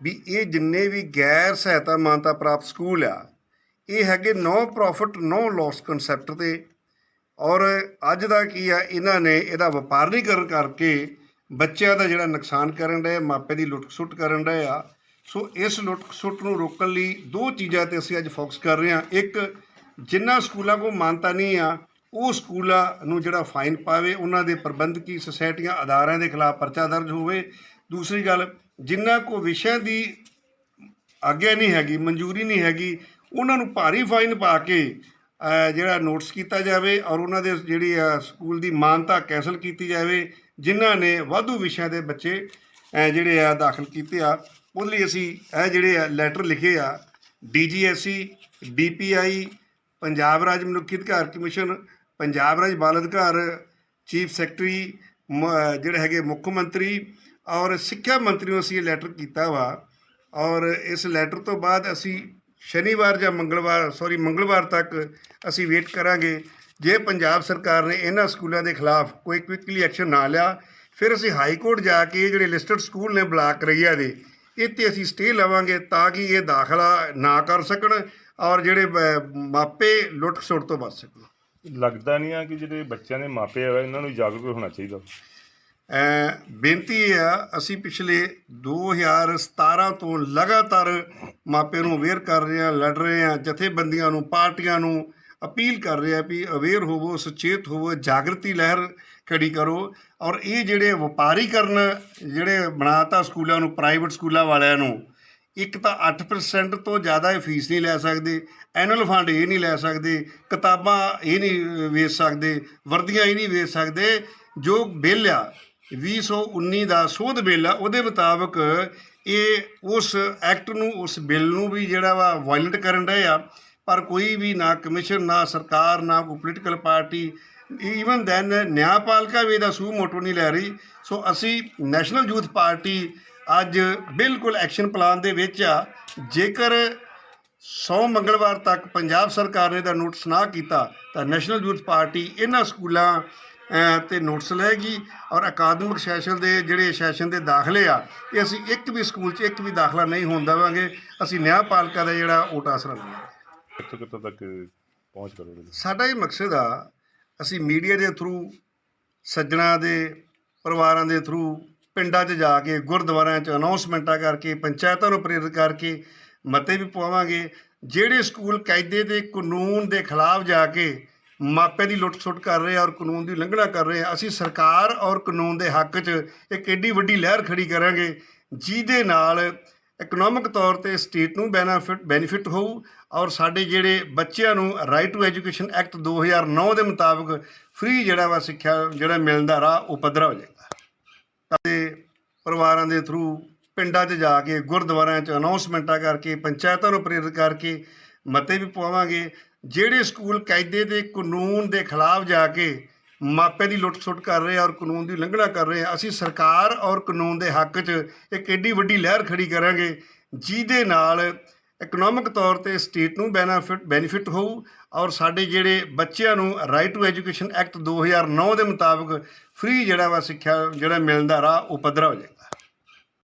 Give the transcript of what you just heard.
ਵੀ ਇਹ ਜਿੰਨੇ ਵੀ ਗੈਰ ਸਹਾਇਤਾ ਮਾਨਤਾ ਪ੍ਰਾਪਤ ਸਕੂਲ ਆ, ਇਹ ਹੈਗੇ no profit no loss concept ਤੇ। ਔਰ ਅੱਜ ਦਾ ਕੀ ਆ, ਇਹਨਾਂ ਨੇ ਇਹਦਾ ਵਪਾਰੀਕਰਨ ਕਰਕੇ ਬੱਚਿਆਂ ਦਾ ਜਿਹੜਾ ਨੁਕਸਾਨ ਕਰਨ ਰਹੇ ਮਾਪੇ ਦੀ ਲੁੱਟ ਸੁੱਟ ਕਰਨ ਰਹੇ ਆ। ਸੋ ਇਸ ਲੁੱਟ ਸੁੱਟ ਨੂੰ ਰੋਕਣ ਲਈ ਦੋ ਚੀਜ਼ਾਂ ਤੇ ਅਸੀਂ ਅੱਜ ਫੋਕਸ ਕਰ ਰਹੇ ਹਾਂ। ਇੱਕ ਜਿਨ੍ਹਾਂ ਸਕੂਲਾਂ ਕੋਲ ਮਾਨਤਾ ਨਹੀਂ ਆ, ਉਹ ਸਕੂਲਾਂ ਨੂੰ ਜਿਹੜਾ ਫਾਈਨ ਪਾਵੇ, ਉਹਨਾਂ ਦੇ ਪ੍ਰਬੰਧਕੀ ਸੁਸਾਇਟੀਆਂ ਅਦਾਰਿਆਂ ਦੇ ਖਿਲਾਫ ਪਰਚਾ ਦਰਜ ਹੋਵੇ ਦੂਸਰੀ ਗੱਲ ਜਿਨ੍ਹਾਂ ਕੋ ਵਿਸ਼ਿਆਂ ਦੀ ਆਗਿਆ ਨਹੀਂ ਹੈਗੀ ਮਨਜ਼ੂਰੀ ਨਹੀਂ ਹੈਗੀ ਉਹਨਾਂ ਨੂੰ ਭਾਰੀ ਫਾਈਨ ਪਾ ਕੇ ਜਿਹੜਾ ਨੋਟਿਸ ਕੀਤਾ ਜਾਵੇ ਔਰ ਉਹਨਾਂ ਦੇ ਜਿਹੜੀ ਆ, ਸਕੂਲ ਦੀ ਮਾਨਤਾ ਕੈਂਸਲ ਕੀਤੀ ਜਾਵੇ ਜਿਨ੍ਹਾਂ ਨੇ ਵਾਧੂ ਵਿਸ਼ਿਆਂ ਦੇ ਬੱਚੇ ਜਿਹੜੇ ਆ ਦਾਖਲ ਕੀਤੇ ਆ ਉਹਦੇ ਲਈ ਅਸੀਂ ਇਹ ਜਿਹੜੇ ਆ ਲੈਟਰ ਲਿਖੇ ਆ ਡੀਜੀਐਸਸੀ ਡੀਪੀਆਈ ਪੰਜਾਬ ਰਾਜ ਮਨੁੱਖੀ ਅਧਿਕਾਰ ਕਮਿਸ਼ਨ ਪੰਜਾਬ ਰਾਜ ਬਾਲ ਅਧਿਕਾਰ ਚੀਫ ਸੈਕਟਰੀ ਮ- ਜਿਹੜੇ ਹੈਗੇ ਮੁੱਖ ਮੰਤਰੀ ਔਰ ਸਿੱਖਿਆ ਮੰਤਰੀ ਨੂੰ ਅਸੀਂ ਇਹ ਲੈਟਰ ਕੀਤਾ ਵਾ, ਔਰ ਇਸ ਲੈਟਰ ਤੋਂ ਬਾਅਦ ਅਸੀਂ ਸ਼ਨੀਵਾਰ ਜਾਂ ਮੰਗਲਵਾਰ ਸੌਰੀ ਮੰਗਲਵਾਰ ਤੱਕ ਅਸੀਂ ਵੇਟ ਕਰਾਂਗੇ। ਜੇ ਪੰਜਾਬ ਸਰਕਾਰ ਨੇ ਇਹਨਾਂ ਸਕੂਲਾਂ ਦੇ ਖਿਲਾਫ ਕੋਈ ਕੁਇਕਲੀ ਐਕਸ਼ਨ ਨਾ ਲਿਆ, ਫਿਰ ਅਸੀਂ ਹਾਈ ਕੋਰਟ ਜਾ ਕੇ ਜਿਹੜੇ ਲਿਸਟਡ ਸਕੂਲ ਨੇ ਬਲਾਕ ਰਈਆ ਦੇ ਇੱਥੇ ਅਸੀਂ ਸਟੇ ਲਵਾਂਗੇ ਤਾਂ ਕਿ ਇਹ ਦਾਖਲਾ ਨਾ ਕਰ ਸਕਣ ਔਰ ਜਿਹੜੇ ਮਾਪੇ ਲੁੱਟ ਸੁੱਟ ਤੋਂ ਬਚ ਸਕਣ। ਲੱਗਦਾ ਨਹੀਂ ਆ ਕਿ ਜਿਹੜੇ ਬੱਚਿਆਂ ਦੇ ਮਾਪੇ ਆ, ਇਹਨਾਂ ਨੂੰ ਜਾਗਰੂਕ ਹੋਣਾ ਚਾਹੀਦਾ। ਬੇਨਤੀ ਇਹ ਆ, ਅਸੀਂ ਪਿਛਲੇ 2017 ਤੋਂ ਲਗਾਤਾਰ ਮਾਪਿਆਂ ਨੂੰ ਅਵੇਅਰ ਕਰ ਰਹੇ ਹਾਂ, ਲੜ ਰਹੇ ਹਾਂ, ਜਥੇਬੰਦੀਆਂ ਨੂੰ, ਪਾਰਟੀਆਂ ਨੂੰ ਅਪੀਲ ਕਰ ਰਹੇ ਆ ਵੀ ਅਵੇਅਰ ਹੋਵੋ, ਸੁਚੇਤ ਹੋਵੋ, ਜਾਗਰਤੀ ਲਹਿਰ ਖੜੀ ਕਰੋ ਔਰ ਇਹ ਜਿਹੜੇ ਵਪਾਰੀਕਰਨ ਜਿਹੜੇ ਬਣਾਤਾ ਸਕੂਲਾਂ ਨੂੰ ਪ੍ਰਾਈਵੇਟ ਸਕੂਲਾਂ ਵਾਲਿਆਂ ਨੂੰ, ਇੱਕ ਤਾਂ 8% ਤੋਂ ਜ਼ਿਆਦਾ ਇਹ ਫੀਸ ਨਹੀਂ ਲੈ ਸਕਦੇ ਐਨੂਅਲ ਫੰਡ ਇਹ ਨਹੀਂ ਲੈ ਸਕਦੇ, ਕਿਤਾਬਾਂ ਇਹ ਨਹੀਂ ਵੇਚ ਸਕਦੇ, ਵਰਦੀਆਂ ਇਹ ਨਹੀਂ ਵੇਚ ਸਕਦੇ, ਜੋ ਬਿੱਲ ਆ 2019 ਦਾ ਸੋਧ ਬਿੱਲ ਆ, ਉਹਦੇ ਮੁਤਾਬਕ ਇਹ ਉਸ ਐਕਟ ਨੂੰ, ਉਸ ਬਿੱਲ ਨੂੰ ਵੀ ਜਿਹੜਾ ਵਾ ਵਾਇਲੇਟ ਕਰਨ ਰਹੇ ਆ। ਪਰ ਕੋਈ ਵੀ ਨਾ ਕਮਿਸ਼ਨ, ਨਾ ਸਰਕਾਰ, ਨਾ ਕੋਈ ਪੋਲੀਟੀਕਲ ਪਾਰਟੀ ਈਵਨ ਦੈਨ ਨਿਆਂਪਾਲਿਕਾ ਵੀ ਇਹਦਾ ਸੂ ਮੋਟੋ ਨਹੀਂ ਲੈ ਰਹੀ। ਸੋ ਅਸੀਂ ਨੈਸ਼ਨਲ ਯੂਥ ਪਾਰਟੀ ਅੱਜ ਬਿਲਕੁਲ ਐਕਸ਼ਨ ਪਲਾਨ ਦੇ ਵਿੱਚ ਆ। ਜੇਕਰ 100 ਮੰਗਲਵਾਰ ਤੱਕ ਪੰਜਾਬ ਸਰਕਾਰ ਨੇ ਦਾ ਨੋਟਿਸ ਨਾ ਕੀਤਾ, ਤਾਂ ਨੈਸ਼ਨਲ ਯੂਥ ਪਾਰਟੀ ਇਹਨਾਂ ਸਕੂਲਾਂ ਤੇ ਨੋਟਿਸ ਲਏਗੀ ਔਰ ਅਕਾਦਮਿਕ ਸੈਸ਼ਨ ਦੇ ਜਿਹੜੇ ਸੈਸ਼ਨ ਦੇ ਦਾਖਲੇ ਆ ਇਹ ਅਸੀਂ ਇੱਕ ਵੀ ਸਕੂਲ 'ਚ ਇੱਕ ਵੀ ਦਾਖਲਾ ਨਹੀਂ ਹੋਣ ਦੇਵਾਂਗੇ। ਅਸੀਂ ਨਿਆਂਪਾਲਿਕਾ ਦਾ ਜਿਹੜਾ ਓਟ ਆਸਰਾ ਲਵਾਂਗੇ ਕਿੱਥੋਂ ਕਿੱਥੋਂ ਤੱਕ ਪਹੁੰਚ ਕਰੋਗੇ ਸਾਡਾ ਇਹ ਮਕਸਦ ਆ ਅਸੀਂ ਮੀਡੀਆ ਦੇ ਥਰੂ ਸੱਜਣਾ ਦੇ ਪਰਿਵਾਰਾਂ ਦੇ ਥਰੂ ਪਿੰਡਾਂ 'ਚ ਜਾ ਕੇ ਗੁਰਦੁਆਰਿਆਂ 'ਚ ਅਨਾਉਂਸਮੈਂਟਾਂ ਕਰਕੇ ਪੰਚਾਇਤਾਂ ਨੂੰ ਪ੍ਰੇਰਿਤ ਕਰਕੇ ਮਤੇ ਵੀ ਪਵਾਵਾਂਗੇ। ਜਿਹੜੇ ਸਕੂਲ ਕਾਇਦੇ ਦੇ ਕਾਨੂੰਨ ਦੇ ਖਿਲਾਫ ਜਾ ਕੇ ਮਾਪੇ ਦੀ ਲੁੱਟ-ਸੁੱਟ ਕਰ ਰਹੇ ਆ ਔਰ ਕਾਨੂੰਨ ਦੀ ਉਲੰਘਣਾ ਕਰ ਰਹੇ ਆ। ਅਸੀਂ ਸਰਕਾਰ ਔਰ ਕਾਨੂੰਨ ਦੇ ਹੱਕ 'ਚ ਇੱਕ ਏਡੀ ਵੱਡੀ ਲਹਿਰ ਖੜੀ ਕਰਾਂਗੇ, ਜਿਹਦੇ ਨਾਲ ਇਕਨੋਮਿਕ ਤੌਰ ਤੇ ਸਟੇਟ ਨੂੰ ਬੈਨੀਫਿਟ ਬੈਨੀਫਿਟ ਹੋਊ ਔਰ ਸਾਡੇ ਜਿਹੜੇ ਬੱਚਿਆਂ ਨੂੰ ਰਾਈਟ ਟੂ ਐਜੂਕੇਸ਼ਨ ਐਕਟ 2009 ਦੇ ਮੁਤਾਬਕ ਫ੍ਰੀ ਜਿਹੜਾ ਵਾ ਸਿੱਖਿਆ ਜਿਹੜਾ ਮਿਲਣ ਦਾ ਰਾਹ ਉਹ ਪੱਧਰਾ ਹੋ ਜਾਏਗਾ। ਤੇ ਪਰਿਵਾਰਾਂ ਦੇ ਥਰੂ ਪਿੰਡਾਂ 'ਚ ਜਾ ਕੇ, ਗੁਰਦੁਆਰਿਆਂ 'ਚ ਅਨਾਉਂਸਮੈਂਟਾਂ ਕਰਕੇ, ਪੰਚਾਇਤਾਂ ਨੂੰ ਪ੍ਰੇਰਿਤ ਕਰਕੇ ਮਤੇ ਵੀ ਪਵਾਵਾਂਗੇ ਜਿਹੜੇ ਸਕੂਲ ਕਾਇਦੇ ਦੇ ਕਾਨੂੰਨ ਦੇ ਖਿਲਾਫ ਜਾ ਕੇ ਮਾਪੇ ਦੀ ਲੁੱਟ-ਸੁੱਟ ਕਰ ਰਹੇ ਆ ਔਰ ਕਾਨੂੰਨ ਦੀ ਉਲੰਘਣਾ ਕਰ ਰਹੇ ਆ, ਅਸੀਂ ਸਰਕਾਰ ਔਰ ਕਾਨੂੰਨ ਦੇ ਹੱਕ 'ਚ ਇੱਕ ਏਡੀ ਵੱਡੀ ਲਹਿਰ ਖੜੀ ਕਰਾਂਗੇ, ਜਿਹਦੇ ਨਾਲ ਇਕਨੋਮਿਕ ਤੌਰ ਤੇ ਸਟੇਟ ਨੂੰ ਬੈਨੀਫਿਟ ਬੈਨੀਫਿਟ ਹੋਊ ਔਰ ਸਾਡੇ ਜਿਹੜੇ ਬੱਚਿਆਂ ਨੂੰ ਰਾਈਟ ਟੂ ਐਜੂਕੇਸ਼ਨ ਐਕਟ 2009 ਦੇ ਮੁਤਾਬਕ ਫ੍ਰੀ ਜਿਹੜਾ ਵਾ ਸਿੱਖਿਆ ਜਿਹੜਾ ਮਿਲਣ ਦਾ ਰਾਹ ਉਹ ਪੱਧਰਾ ਹੋ ਜਾਏਗਾ